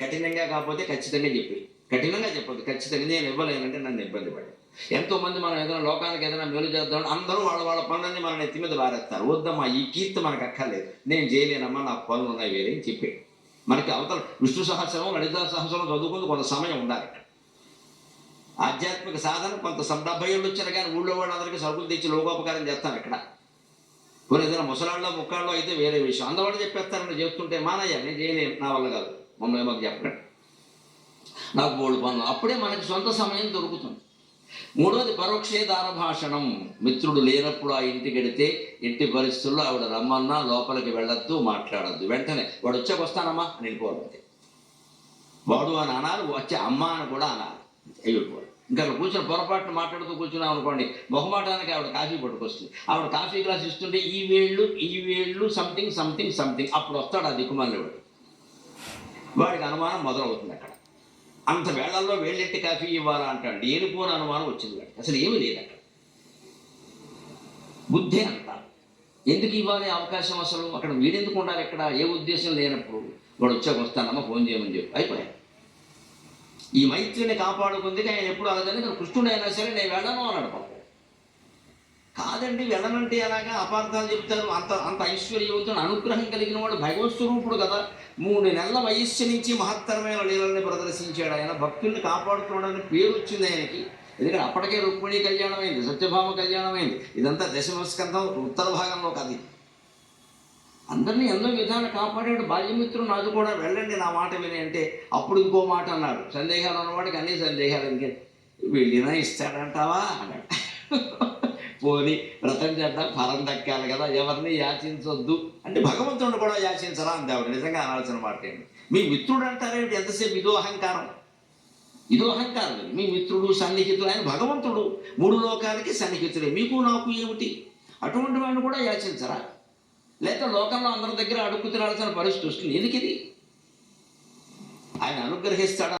కఠినంగా కాకపోతే ఖచ్చితంగా చెప్పి. కఠినంగా చెప్పదు ఖచ్చితంగా. నేను ఇవ్వలేనంటే నన్ను ఇబ్బంది పడి ఎంతో మంది మనం ఏదైనా లోకానికి ఏదైనా మేలు చేద్దాం అందరూ వాళ్ళ వాళ్ళ పనులన్నీ మన నెత్తి మీద వారేస్తారు. వద్దమ్మా ఈ కీర్తి మనకు అక్కర్లేదు. నేను చేయలేనమ్మా నా పనులు ఉన్నాయి వేరే అని చెప్పి మనకి అవతల విష్ణు సహస్రం లలితా సహస్రం చదువుకుంది కొంత సమయం ఉండాలి ఆధ్యాత్మిక సాధన కొంత డెబ్బై ఏళ్ళు వచ్చిన కానీ ఊళ్ళో వాళ్ళందరికీ సరుకులు తెచ్చి లోకోపకారం చేస్తాం ఇక్కడ. కొన్ని ఏదైనా ముసలాళ్ళలో ముక్కాళ్ళలో అయితే వేరే విషయం. అందవాళ్ళు చెప్పేస్తారని చెప్తుంటే మానయ్య నేను చేయలేను నా వల్ల కాదు. మమ్మల్ని మాకు చెప్పండి నాకు మూడు పనులు అప్పుడే మనకి సొంత సమయం దొరుకుతుంది. మూడోది పరోక్షేదార భాషణం. మిత్రుడు లేనప్పుడు ఆ ఇంటికి వెడితే ఇంటి పరిస్థితుల్లో ఆవిడ రమ్మన్నా లోపలికి వెళ్ళొద్దు మాట్లాడద్దు. వెంటనే వాడు వచ్చాక వస్తానమ్మా అని వెళ్ళిపోవాలి వాడు అని అనాలి వచ్చే అమ్మ అని కూడా అనాలి. అయ్యుడు ఇంకా అక్కడ కూర్చొని పొరపాటున మాట్లాడుతూ కూర్చున్నాం అనుకోండి మొహమాటానికి ఆవిడ కాఫీ పట్టుకొస్తుంది. ఆవిడ కాఫీ గ్లాస్ ఇస్తుంటే ఈ వేళ్ళు ఈ వేళ్ళు సంథింగ్ సంథింగ్ సంథింగ్ అప్పుడు వస్తాడు ఆ దిక్కుమాలివాడు వాడికి అనుమానం మొదలవుతుంది అక్కడ. అంత వేళల్లో వేళ్ళెట్టి కాఫీ ఇవ్వాలా అంటాడు. లేనిపోని అనుమానం వచ్చింది వాడికి అసలు ఏమీ లేదు అక్కడ. బుద్ధి అంట ఎందుకు ఇవ్వాలి అవకాశం అసలు? అక్కడ వీడెందుకు ఉండాలి ఎక్కడ ఏ ఉద్దేశం లేనప్పుడు వాడు వచ్చాక వస్తానమ్మా ఫోన్ చేయమని చెప్పి. అయిపోయాను ఈ మైత్రిని కాపాడుకుంది ఆయన ఎప్పుడు అలాగే నేను కృష్ణుడైనా సరే నేను వెళ్ళను అన్నాడు పాపం. కాదండి వెళ్ళనంటే అలాగా అపార్థాలు చెప్తారు? అంత అంత ఐశ్వర్యవంతుడు అనుగ్రహం కలిగిన వాడు భగవత్స్వరూపుడు కదా. మూడు నెలల వయస్సు నుంచి మహత్తరమైన లీలల్ని ప్రదర్శించాడు ఆయన. భక్తుల్ని కాపాడుతున్నాడని పేరు వచ్చింది ఆయనకి. ఎందుకంటే అప్పటికే రుక్మిణి కళ్యాణం అయింది సత్యభామ కళ్యాణం అయింది ఇదంతా దశమస్కంధం ఉత్తర భాగంలో కది అందరినీ ఎన్నో విధాలు కాపాడాడు. బాల్యమిత్రుడు నాకు కూడా వెళ్ళండి నా మాట విని అంటే అప్పుడు ఇంకో మాట అన్నాడు. సందేహాలు ఉన్నవాడికి అన్ని సందేహాలు ఎందుకే వెళ్ళినా ఇస్తాడంటావా? అన్నాడు. పోని వ్రతం చేద్దాం ఫలం దక్కాలి కదా ఎవరిని యాచించొద్దు అంటే భగవంతుడిని కూడా యాచించరా అని ఆవిడ నిజంగా అనాల్సిన మాట ఏంటి మీ మిత్రుడు అంటారేమిటి ఎంతసేపు? ఇదో అహంకారం. ఇదో అహంకారం. మీ మిత్రుడు సన్నిహితుడు ఆయన భగవంతుడు. మూడు లోకాలకి సన్నిహితుడే. మీకు నాకు ఏమిటి? అటువంటి వాడిని కూడా యాచించరా? లేక లోకంలో అందరి దగ్గర అడుక్కు తినాల్సిన పరిస్థితి వస్తుంది. ఎందుకు ఇది ఆయన అనుగ్రహిస్తాడు?